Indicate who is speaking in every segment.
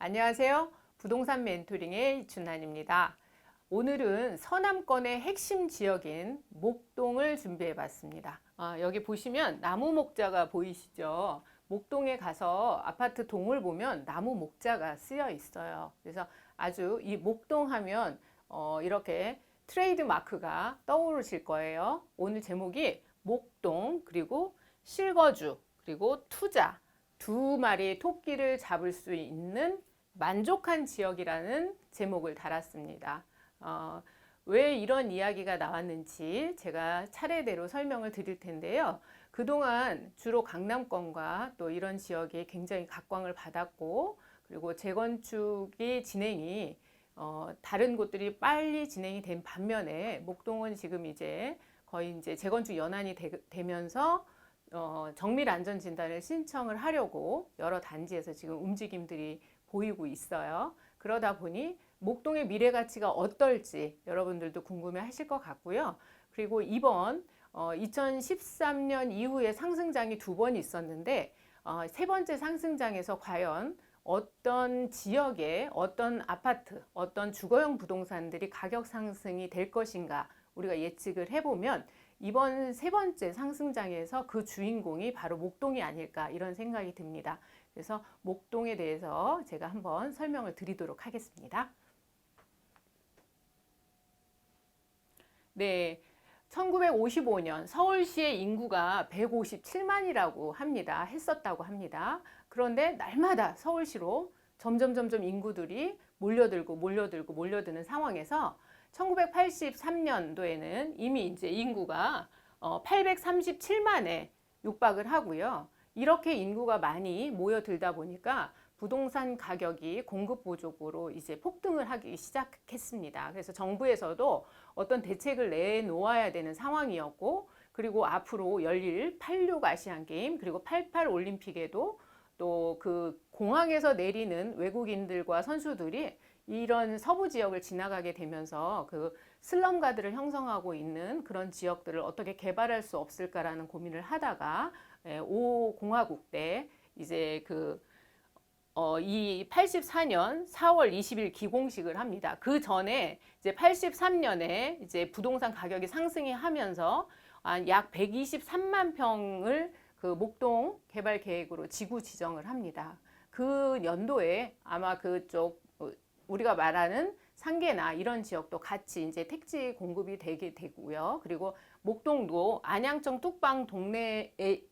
Speaker 1: 안녕하세요. 부동산 멘토링의 이춘환입니다. 오늘은 서남권의 핵심 지역인 목동을 준비해 봤습니다. 아, 여기 보시면 나무 목자가 보이시죠? 목동에 가서 아파트 동을 보면 나무 목자가 쓰여 있어요. 그래서 아주 이 목동 하면 어, 이렇게 트레이드 마크가 떠오르실 거예요. 오늘 제목이 목동 그리고 실거주 그리고 투자 두 마리의 토끼를 잡을 수 있는 만족한 지역이라는 제목을 달았습니다. 어, 왜 이런 이야기가 나왔는지 제가 차례대로 설명을 드릴 텐데요. 그동안 주로 강남권과 또 이런 지역이 굉장히 각광을 받았고, 그리고 재건축이 진행이 어, 다른 곳들이 빨리 진행이 된 반면에 목동은 지금 이제 거의 이제 재건축 연한이 되, 면서 어, 정밀 안전 진단을 신청을 하려고 여러 단지에서 지금 움직임들이 보이고 있어요. 그러다 보니 목동의 미래 가치가 어떨지 여러분들도 궁금해 하실 것 같고요. 그리고 이번 어, 2013년 이후에 상승장이 두 번 있었는데 어, 세 번째 상승장에서 과연 어떤 지역에 어떤 아파트, 어떤 주거용 부동산들이 가격 상승이 될 것인가 우리가 예측을 해보면 이번 세 번째 상승장에서 그 주인공이 바로 목동이 아닐까 이런 생각이 듭니다. 그래서 목동에 대해서 제가 한번 설명을 드리도록 하겠습니다. 네. 1955년 서울시의 인구가 157만이라고 합니다. 했었다고 합니다. 그런데 날마다 서울시로 점점 점점 인구들이 몰려들고 몰려들고 몰려드는 상황에서 1983년도에는 이미 이제 인구가 837만에 육박을 하고요. 이렇게 인구가 많이 모여들다 보니까 부동산 가격이 공급 보조구로 이제 폭등을 하기 시작했습니다. 그래서 정부에서도 어떤 대책을 내놓아야 되는 상황이었고, 그리고 앞으로 열릴 86 아시안 게임 그리고 88 올림픽에도 또 그 공항에서 내리는 외국인들과 선수들이 이런 서부 지역을 지나가게 되면서 그 슬럼가들을 형성하고 있는 그런 지역들을 어떻게 개발할 수 없을까라는 고민을 하다가 예, 오 공화국 때 이제 그 어, 이 84년 4월 20일 기공식을 합니다. 그 전에 이제 83년에 이제 부동산 가격이 상승이 하면서 약 123만 평을 그 목동 개발 계획으로 지구 지정을 합니다. 그 연도에 아마 그쪽 어, 우리가 말하는 상계나 이런 지역도 같이 이제 택지 공급이 되게 되고요. 그리고 목동도 안양청 뚝방 동네에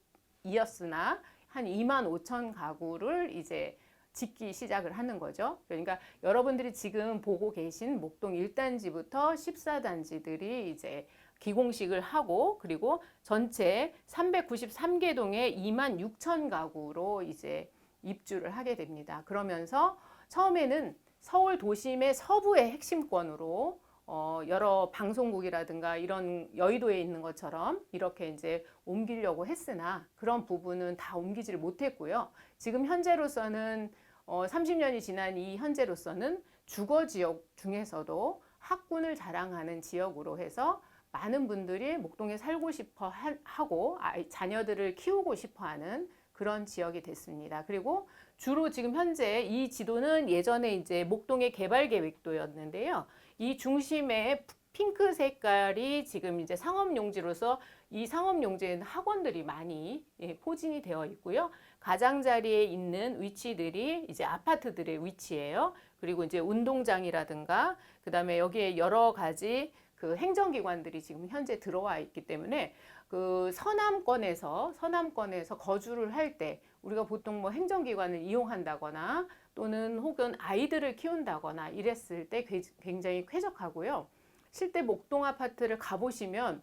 Speaker 1: 이었으나 한 2만 5천 가구를 이제 짓기 시작을 하는 거죠. 그러니까 여러분들이 지금 보고 계신 목동 1단지부터 14단지들이 이제 기공식을 하고 그리고 전체 393개 동에 2만 6천 가구로 이제 입주를 하게 됩니다. 그러면서 처음에는 서울 도심의 서부의 핵심권으로 어, 여러 방송국이라든가 이런 여의도에 있는 것처럼 이렇게 이제 옮기려고 했으나 그런 부분은 다 옮기지를 못했고요. 지금 현재로서는 어, 30년이 지난 이 현재로서는 주거 지역 중에서도 학군을 자랑하는 지역으로 해서 많은 분들이 목동에 살고 싶어 하고 자녀들을 키우고 싶어 하는 그런 지역이 됐습니다. 그리고 주로 지금 현재 이 지도는 예전에 이제 목동의 개발 계획도였는데요. 이 중심에 핑크 색깔이 지금 이제 상업용지로서 이 상업용지에는 학원들이 많이 예, 포진이 되어 있고요. 가장자리에 있는 위치들이 이제 아파트들의 위치예요. 그리고 이제 운동장이라든가 그 다음에 여기에 여러 가지 그 행정기관들이 지금 현재 들어와 있기 때문에 그 서남권에서 서남권에서 거주를 할 때 우리가 보통 뭐 행정기관을 이용한다거나 또는 혹은 아이들을 키운다거나 이랬을 때 굉장히 쾌적하고요. 실제 목동 아파트를 가보시면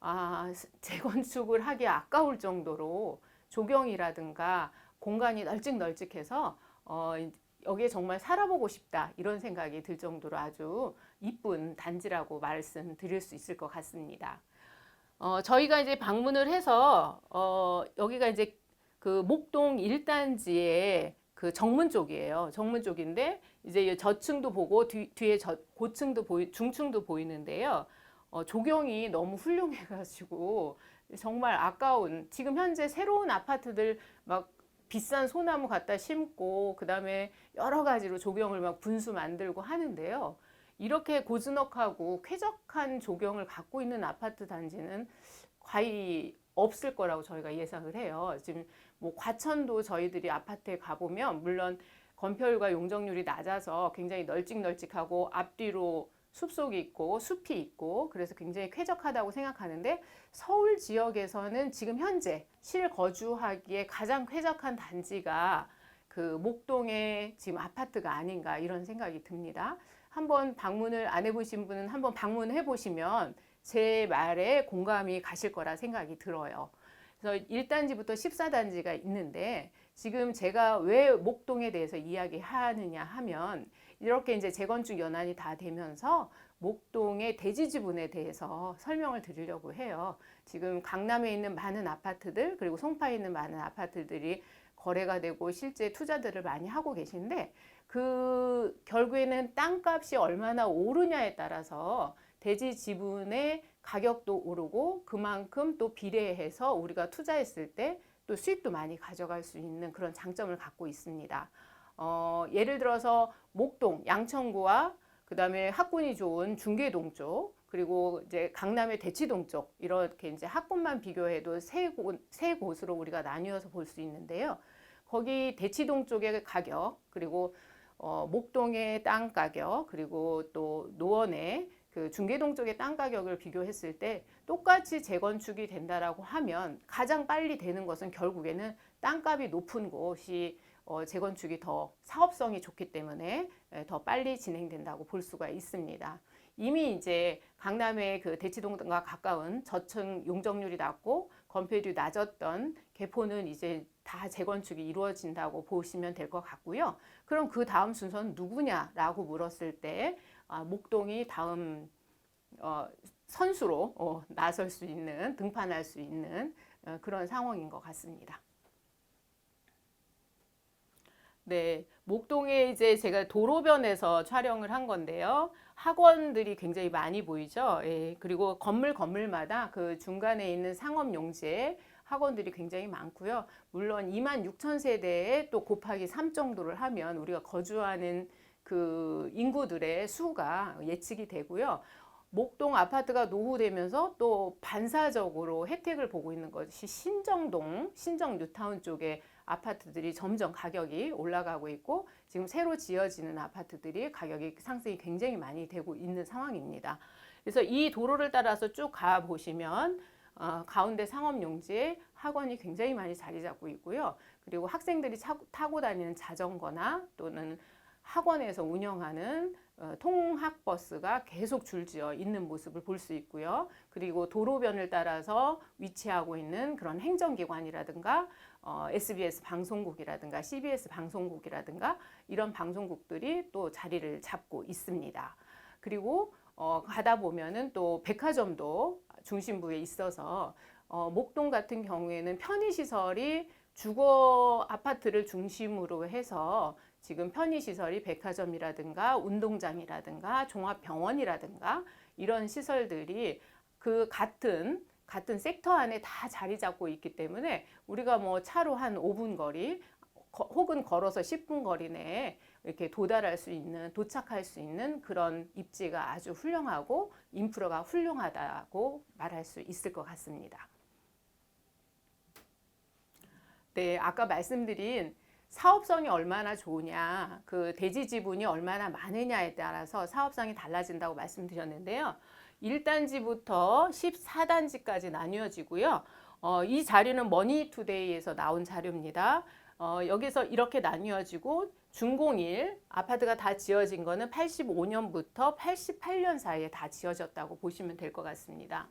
Speaker 1: 아, 재건축을 하기 아까울 정도로 조경이라든가 공간이 널찍널찍해서 어, 여기에 정말 살아보고 싶다 이런 생각이 들 정도로 아주 이쁜 단지라고 말씀드릴 수 있을 것 같습니다. 어, 저희가 이제 방문을 해서 어, 여기가 이제 그 목동 1단지의 그 정문 쪽이에요. 정문 쪽인데 이제 저층도 보고 뒤, 뒤에 저, 고층도 보이 중층도 보이는데요. 어, 조경이 너무 훌륭해가지고 정말 아까운 지금 현재 새로운 아파트들 막 비싼 소나무 갖다 심고 그다음에 여러 가지로 조경을 막 분수 만들고 하는데요. 이렇게 고즈넉하고 쾌적한 조경을 갖고 있는 아파트 단지는 거의 없을 거라고 저희가 예상을 해요. 지금 뭐 과천도 저희들이 아파트에 가보면 물론 건폐율과 용적률이 낮아서 굉장히 널찍널찍하고 앞뒤로 숲속이 있고 숲이 있고 그래서 굉장히 쾌적하다고 생각하는데 서울 지역에서는 지금 현재 실거주하기에 가장 쾌적한 단지가 그 목동의 지금 아파트가 아닌가 이런 생각이 듭니다. 한번 방문을 안 해보신 분은 한번 방문해 보시면 제 말에 공감이 가실 거라 생각이 들어요. 그래서 1단지부터 14단지가 있는데 지금 제가 왜 목동에 대해서 이야기하느냐 하면 이렇게 이제 재건축 연한이 다 되면서 목동의 대지 지분에 대해서 설명을 드리려고 해요. 지금 강남에 있는 많은 아파트들 그리고 송파에 있는 많은 아파트들이 거래가 되고 실제 투자들을 많이 하고 계신데 그 결국에는 땅값이 얼마나 오르냐에 따라서 대지 지분의 가격도 오르고 그만큼 또 비례해서 우리가 투자했을 때 또 수익도 많이 가져갈 수 있는 그런 장점을 갖고 있습니다. 어, 예를 들어서 목동, 양천구와 그 다음에 학군이 좋은 중계동 쪽 그리고 이제 강남의 대치동 쪽 이렇게 이제 학군만 비교해도 세, 곳, 세 곳으로 우리가 나뉘어서 볼 수 있는데요. 거기 대치동 쪽의 가격 그리고 어, 목동의 땅 가격 그리고 또 노원의 그 중계동 쪽의 땅 가격을 비교했을 때 똑같이 재건축이 된다라고 하면 가장 빨리 되는 것은 결국에는 땅값이 높은 곳이 어, 재건축이 더 사업성이 좋기 때문에 예, 더 빨리 진행된다고 볼 수가 있습니다. 이미 이제 강남의 그 대치동과 가까운 저층 용적률이 낮고 건폐율이 낮았던 개포는 이제 다 재건축이 이루어진다고 보시면 될 것 같고요. 그럼 그 다음 순서는 누구냐라고 물었을 때 아, 목동이 다음 어, 선수로 어, 나설 수 있는 등판할 수 있는 어, 그런 상황인 것 같습니다. 네, 목동에 이제 제가 도로변에서 촬영을 한 건데요. 학원들이 굉장히 많이 보이죠. 예, 그리고 건물 건물마다 그 중간에 있는 상업 용지에 학원들이 굉장히 많고요. 물론 2만 6천 세대에 또 곱하기 3 정도를 하면 우리가 거주하는 그 인구들의 수가 예측이 되고요. 목동 아파트가 노후되면서 또 반사적으로 혜택을 보고 있는 것이 신정동, 신정 뉴타운 쪽에 아파트들이 점점 가격이 올라가고 있고 지금 새로 지어지는 아파트들이 가격이 상승이 굉장히 많이 되고 있는 상황입니다. 그래서 이 도로를 따라서 쭉 가 보시면 어, 가운데 상업용지에 학원이 굉장히 많이 자리 잡고 있고요. 그리고 학생들이 차, 타고 다니는 자전거나 또는 학원에서 운영하는 어, 통학 버스가 계속 줄지어 있는 모습을 볼 수 있고요. 그리고 도로변을 따라서 위치하고 있는 그런 행정기관이라든가 어, SBS 방송국이라든가 CBS 방송국이라든가 이런 방송국들이 또 자리를 잡고 있습니다. 그리고 어, 가다 보면은 또 백화점도 중심부에 있어서 어, 목동 같은 경우에는 편의시설이 주거 아파트를 중심으로 해서 지금 편의시설이 백화점이라든가 운동장이라든가 종합병원이라든가 이런 시설들이 그 같은 같은 섹터 안에 다 자리 잡고 있기 때문에 우리가 뭐 차로 한 5분 거리 혹은 걸어서 10분 거리 내에 이렇게 도달할 수 있는 도착할 수 있는 그런 입지가 아주 훌륭하고 인프라가 훌륭하다고 말할 수 있을 것 같습니다. 네, 아까 말씀드린 사업성이 얼마나 좋으냐, 그 대지 지분이 얼마나 많으냐에 따라서 사업성이 달라진다고 말씀드렸는데요. 1단지부터 14단지까지 나뉘어지고요. 어, 이 자료는 머니투데이에서 나온 자료입니다. 어, 여기서 이렇게 나뉘어지고 준공일 아파트가 다 지어진 거는 85년부터 88년 사이에 다 지어졌다고 보시면 될 것 같습니다.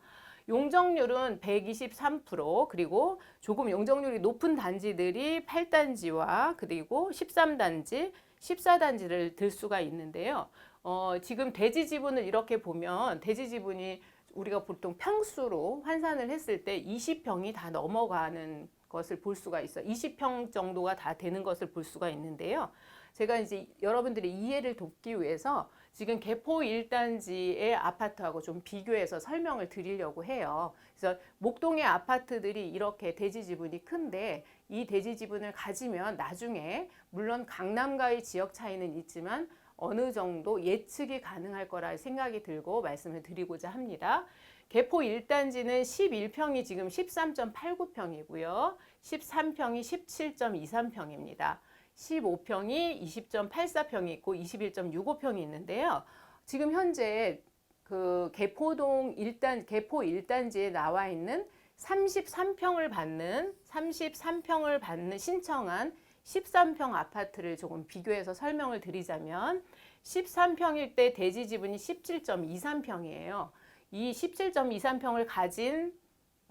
Speaker 1: 용적률은 123% 그리고 조금 용적률이 높은 단지들이 8단지와 그리고 13단지, 14단지를 들 수가 있는데요. 어, 지금 대지 지분을 이렇게 보면 대지 지분이 우리가 보통 평수로 환산을 했을 때 20평이 다 넘어가는 것을 볼 수가 있어요. 20평 정도가 다 되는 것을 볼 수가 있는데요. 제가 이제 여러분들의 이해를 돕기 위해서 지금 개포 1단지의 아파트하고 좀 비교해서 설명을 드리려고 해요. 그래서 목동의 아파트들이 이렇게 대지 지분이 큰데 이 대지 지분을 가지면 나중에 물론 강남과의 지역 차이는 있지만 어느 정도 예측이 가능할 거라 생각이 들고 말씀을 드리고자 합니다. 개포 1단지는 11평이 지금 13.89평이고요. 13평이 17.23평입니다. 15평이 20.84평이 있고 21.65평이 있는데요. 지금 현재 그 개포동 1단 개포 1단지에 나와 있는 33평을 받는 33평을 받는 신청한 13평 아파트를 조금 비교해서 설명을 드리자면 13평일 때 대지 지분이 17.23평이에요. 이 17.23평을 가진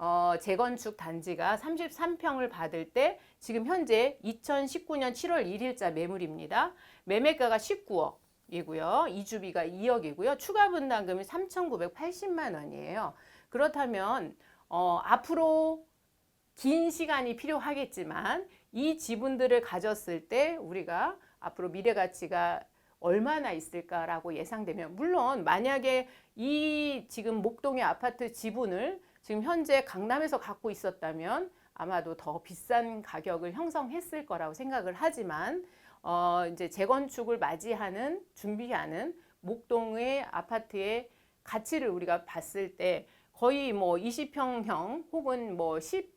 Speaker 1: 어, 재건축 단지가 33평을 받을 때 지금 현재 2019년 7월 1일자 매물입니다. 매매가가 19억 이고요. 이주비가 2억이고요. 추가 분담금이 3,980만 원이에요. 그렇다면 어, 앞으로 긴 시간이 필요하겠지만 이 지분들을 가졌을 때 우리가 앞으로 미래 가치가 얼마나 있을까라고 예상되면 물론 만약에 이 지금 목동의 아파트 지분을 지금 현재 강남에서 갖고 있었다면 아마도 더 비싼 가격을 형성했을 거라고 생각을 하지만 어 이제 재건축을 맞이하는 준비하는 목동의 아파트의 가치를 우리가 봤을 때 거의 뭐 20평형 혹은 뭐 10,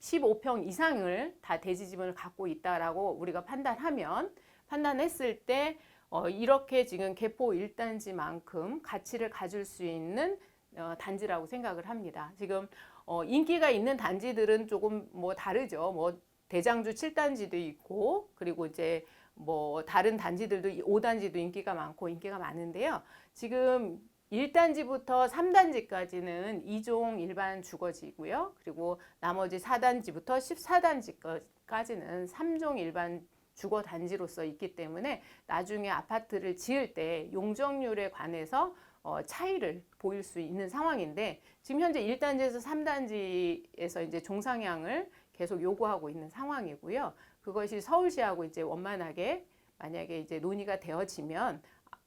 Speaker 1: 15평 이상을 다 대지집을 갖고 있다라고 우리가 판단하면 판단했을 때 어, 이렇게 지금 개포 1단지만큼 가치를 가질 수 있는 어, 단지라고 생각을 합니다. 지금 어, 인기가 있는 단지들은 조금 뭐 다르죠. 뭐 대장주 7단지도 있고 그리고 이제 뭐 다른 단지들도 5단지도 인기가 많고 인기가 많은데요. 지금 1단지부터 3단지까지는 2종 일반 주거지고요. 그리고 나머지 4단지부터 14단지까지는 3종 일반 주거 단지로서 있기 때문에 나중에 아파트를 지을 때 용적률에 관해서 어, 차이를 보일 수 있는 상황인데 지금 현재 1단지에서 3단지에서 이제 종상향을 계속 요구하고 있는 상황이고요. 그것이 서울시하고 이제 원만하게 만약에 이제 논의가 되어지면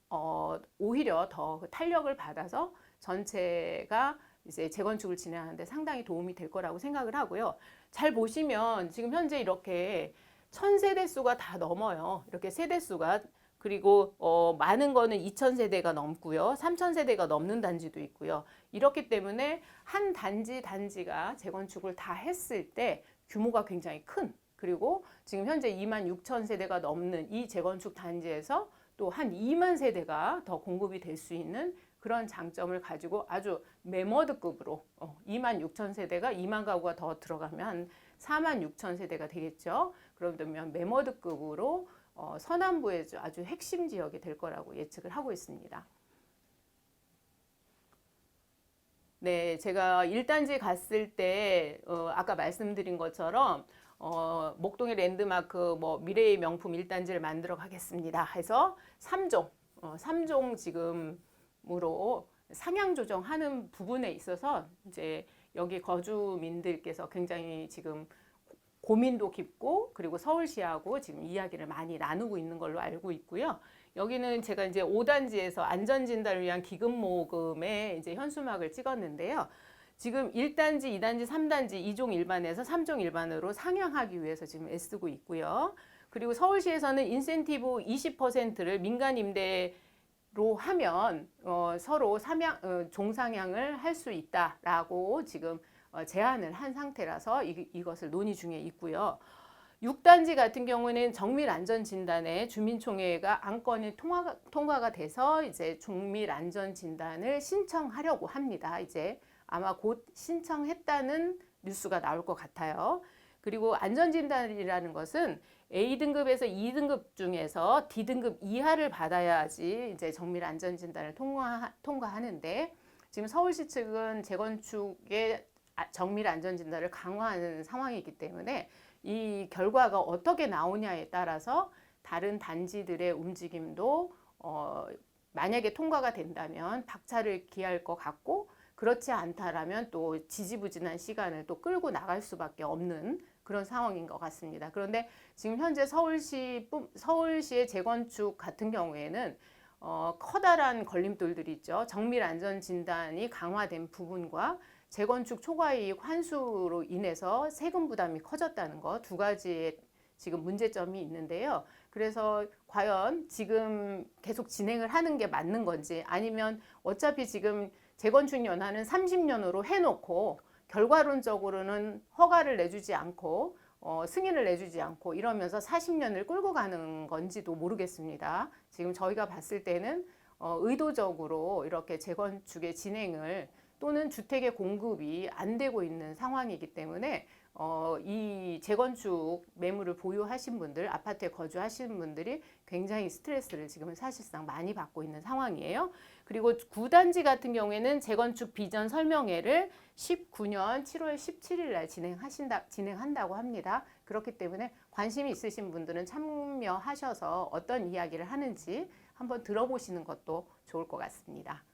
Speaker 1: 어, 오히려 더 탄력을 받아서 전체가 이제 재건축을 진행하는데 상당히 도움이 될 거라고 생각을 하고요. 잘 보시면 지금 현재 이렇게 천 세대 수가 다 넘어요. 이렇게 세대 수가 그리고 어, 많은 거는 2천 세대가 넘고요. 3천 세대가 넘는 단지도 있고요. 이렇기 때문에 한 단지 단지가 재건축을 다 했을 때 규모가 굉장히 큰 그리고 지금 현재 2만 6천 세대가 넘는 이 재건축 단지에서 또 한 2만 세대가 더 공급이 될 수 있는 그런 장점을 가지고 아주 메머드급으로 어, 2만 6천 세대가 2만 가구가 더 들어가면 한 4만 6천 세대가 되겠죠. 그러면 메머드급으로 어, 서남부의 아주 핵심 지역이 될 거라고 예측을 하고 있습니다. 네, 제가 1단지 갔을 때 어, 아까 말씀드린 것처럼 어, 목동의 랜드마크 뭐 미래의 명품 1단지를 만들어 가겠습니다. 해서 3종, 어, 3종 지금으로 상향 조정하는 부분에 있어서 이제 여기 거주민들께서 굉장히 지금 고민도 깊고 그리고 서울시하고 지금 이야기를 많이 나누고 있는 걸로 알고 있고요. 여기는 제가 이제 5단지에서 안전진단을 위한 기금 모금에 이제 현수막을 찍었는데요. 지금 1단지, 2단지, 3단지 2종 일반에서 3종 일반으로 상향하기 위해서 지금 애쓰고 있고요. 그리고 서울시에서는 인센티브 20%를 민간 임대로 하면 어, 서로 삼양, 어, 종상향을 할 수 있다라고 지금 어, 제안을 한 상태라서 이, 이것을 논의 중에 있고요. 6단지 같은 경우는 정밀 안전 진단에 주민총회가 안건이 통화가, 통과가 돼서 이제 정밀 안전 진단을 신청하려고 합니다. 이제 아마 곧 신청했다는 뉴스가 나올 것 같아요. 그리고 안전 진단이라는 것은 A등급에서 2등급 중에서 D등급 이하를 받아야지 이제 정밀 안전 진단을 통과, 통과하는데 지금 서울시 측은 재건축의 아, 정밀 안전 진단을 강화하는 상황이기 때문에 이 결과가 어떻게 나오냐에 따라서 다른 단지들의 움직임도 어, 만약에 통과가 된다면 박차를 기할 것 같고 그렇지 않다라면 또 지지부진한 시간을 또 끌고 나갈 수밖에 없는 그런 상황인 것 같습니다. 그런데 지금 현재 서울시 서울시의 재건축 같은 경우에는 어, 커다란 걸림돌들이 있죠. 정밀 안전 진단이 강화된 부분과 재건축 초과이익 환수로 인해서 세금 부담이 커졌다는 거 두 가지의 지금 문제점이 있는데요. 그래서 과연 지금 계속 진행을 하는 게 맞는 건지 아니면 어차피 지금 재건축 연한은 30년으로 해놓고 결과론적으로는 허가를 내주지 않고 어, 승인을 내주지 않고 이러면서 40년을 끌고 가는 건지도 모르겠습니다. 지금 저희가 봤을 때는 어, 의도적으로 이렇게 재건축의 진행을 또는 주택의 공급이 안 되고 있는 상황이기 때문에 어, 이 재건축 매물을 보유하신 분들, 아파트에 거주하시는 분들이 굉장히 스트레스를 지금은 사실상 많이 받고 있는 상황이에요. 그리고 구단지 같은 경우에는 재건축 비전 설명회를 19년 7월 17일 날 진행하신다, 진행한다고 합니다. 그렇기 때문에 관심이 있으신 분들은 참여하셔서 어떤 이야기를 하는지 한번 들어보시는 것도 좋을 것 같습니다.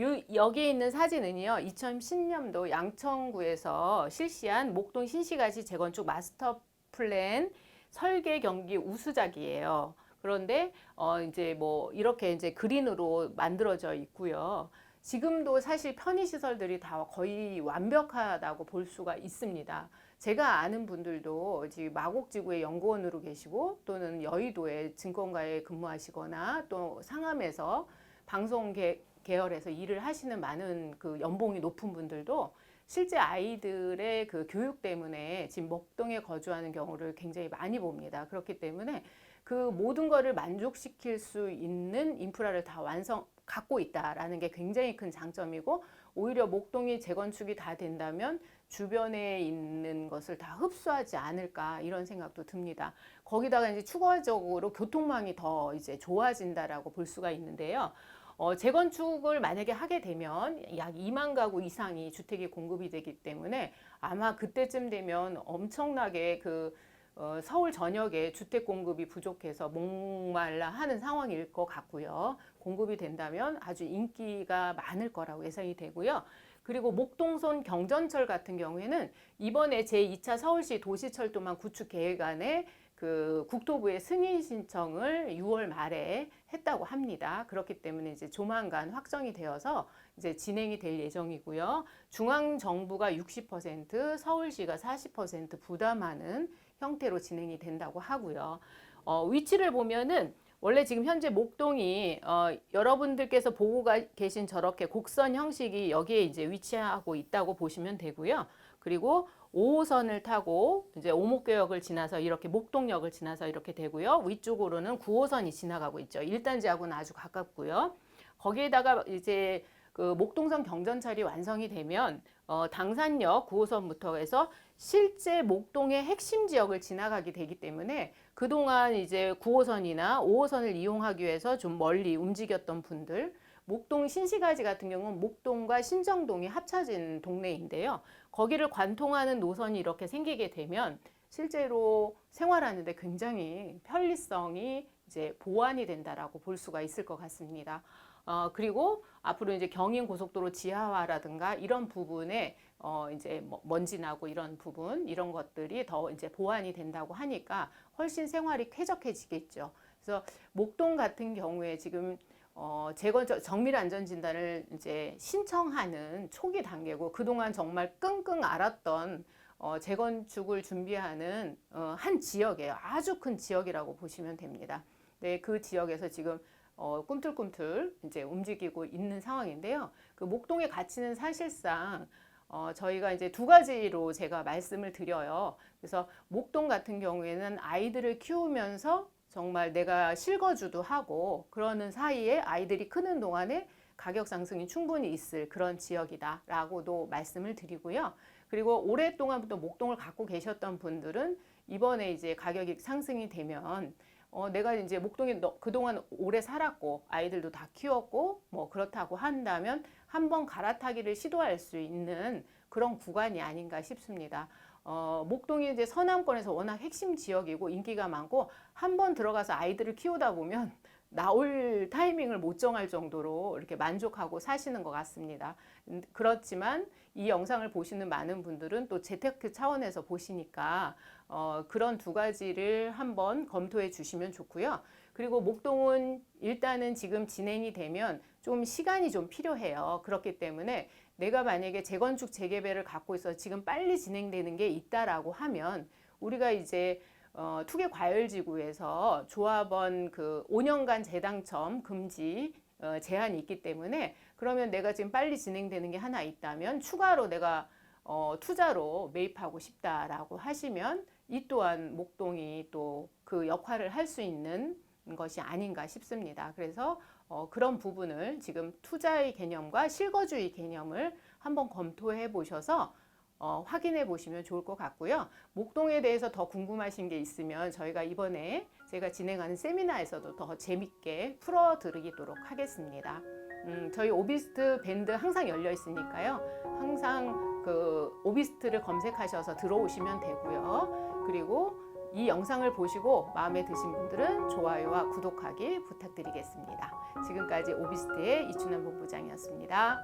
Speaker 1: 요, 여기에 있는 사진은요, 2010년도 양천구에서 실시한 목동 신시가지 재건축 마스터 플랜 설계 경기 우수작이에요. 그런데 어 이제 뭐 이렇게 이제 그린으로 만들어져 있고요. 지금도 사실 편의 시설들이 다 거의 완벽하다고 볼 수가 있습니다. 제가 아는 분들도 지금 마곡지구의 연구원으로 계시고 또는 여의도의 증권가에 근무하시거나 또 상암에서 방송 계, 계열에서 일을 하시는 많은 그 연봉이 높은 분들도 실제 아이들의 그 교육 때문에 지금 목동에 거주하는 경우를 굉장히 많이 봅니다. 그렇기 때문에 그 모든 거를 만족시킬 수 있는 인프라를 다 완성 갖고 있다라는 게 굉장히 큰 장점이고 오히려 목동이 재건축이 다 된다면 주변에 있는 것을 다 흡수하지 않을까 이런 생각도 듭니다. 거기다가 이제 추가적으로 교통망이 더 이제 좋아진다라고 볼 수가 있는데요. 어, 재건축을 만약에 하게 되면 약 2만 가구 이상이 주택이 공급이 되기 때문에 아마 그때쯤 되면 엄청나게 그 어, 서울 전역에 주택 공급이 부족해서 목말라 하는 상황일 것 같고요. 공급이 된다면 아주 인기가 많을 거라고 예상이 되고요. 그리고 목동선 경전철 같은 경우에는 이번에 제2차 서울시 도시철도망 구축 계획안에 그 국토부의 승인 신청을 6월 말에 했다고 합니다. 그렇기 때문에 이제 조만간 확정이 되어서 이제 진행이 될 예정이고요. 중앙 정부가 60%, 서울시가 40% 부담하는 형태로 진행이 된다고 하고요. 어, 위치를 보면은 원래 지금 현재 목동이 어, 여러분들께서 보고 가, 계신 저렇게 곡선 형식이 여기에 이제 위치하고 있다고 보시면 되고요. 그리고 5호선을 타고 이제 오목교역을 지나서 이렇게 목동역을 지나서 이렇게 되고요. 위쪽으로는 9호선이 지나가고 있죠. 1단지하고는 아주 가깝고요. 거기에다가 이제 그 목동선 경전철이 완성이 되면 어, 당산역 9호선부터 해서 실제 목동의 핵심 지역을 지나가게 되기 때문에 그동안 이제 9호선이나 5호선을 이용하기 위해서 좀 멀리 움직였던 분들 목동 신시가지 같은 경우는 목동과 신정동이 합쳐진 동네인데요. 거기를 관통하는 노선이 이렇게 생기게 되면 실제로 생활하는데 굉장히 편리성이 이제 보완이 된다라고 볼 수가 있을 것 같습니다. 어, 그리고 앞으로 이제 경인 고속도로 지하화라든가 이런 부분에 어, 이제 뭐 먼지 나고 이런 부분 이런 것들이 더 이제 보완이 된다고 하니까 훨씬 생활이 쾌적해지겠죠. 그래서 목동 같은 경우에 지금 어, 재건 정밀 안전 진단을 이제 신청하는 초기 단계고 그동안 정말 끙끙 앓았던 어, 재건축을 준비하는 어, 한 지역이에요. 아주 큰 지역이라고 보시면 됩니다. 네, 그 지역에서 지금 어, 꿈틀꿈틀 이제 움직이고 있는 상황인데요. 그 목동의 가치는 사실상 어, 저희가 이제 두 가지로 제가 말씀을 드려요. 그래서 목동 같은 경우에는 아이들을 키우면서 정말 내가 실거주도 하고 그러는 사이에 아이들이 크는 동안에 가격 상승이 충분히 있을 그런 지역이다라고도 말씀을 드리고요. 그리고 오랫동안부터 목동을 갖고 계셨던 분들은 이번에 이제 가격이 상승이 되면 어, 내가 이제 목동에 너, 그동안 오래 살았고 아이들도 다 키웠고 뭐 그렇다고 한다면 한번 갈아타기를 시도할 수 있는 그런 구간이 아닌가 싶습니다. 어, 목동이 이제 서남권에서 워낙 핵심 지역이고 인기가 많고 한 번 들어가서 아이들을 키우다 보면 나올 타이밍을 못 정할 정도로 이렇게 만족하고 사시는 것 같습니다. 음, 그렇지만 이 영상을 보시는 많은 분들은 또 재테크 차원에서 보시니까 어, 그런 두 가지를 한번 검토해 주시면 좋고요. 그리고 목동은 일단은 지금 진행이 되면 좀 시간이 좀 필요해요. 그렇기 때문에 내가 만약에 재건축 재개발을 갖고 있어 지금 빨리 진행되는 게 있다라고 하면 우리가 이제 어, 투기 과열지구에서 조합원 그 5년간 재당첨 금지 어, 제한이 있기 때문에 그러면 내가 지금 빨리 진행되는 게 하나 있다면 추가로 내가 어, 투자로 매입하고 싶다라고 하시면 이 또한 목동이 또 그 역할을 할 수 있는 것이 아닌가 싶습니다. 그래서 어, 그런 부분을 지금 투자의 개념과 실거주의 개념을 한번 검토해 보셔서 어, 확인해 보시면 좋을 것 같고요. 목동에 대해서 더 궁금하신 게 있으면 저희가 이번에 제가 진행하는 세미나에서도 더 재밌게 풀어드리도록 하겠습니다. 음, 저희 오비스트 밴드 항상 열려 있으니까요. 항상 그 오비스트를 검색하셔서 들어오시면 되고요. 그리고 이 영상을 보시고 마음에 드신 분들은 좋아요와 구독하기 부탁드리겠습니다. 지금까지 오비스트의 이춘환 본부장이었습니다.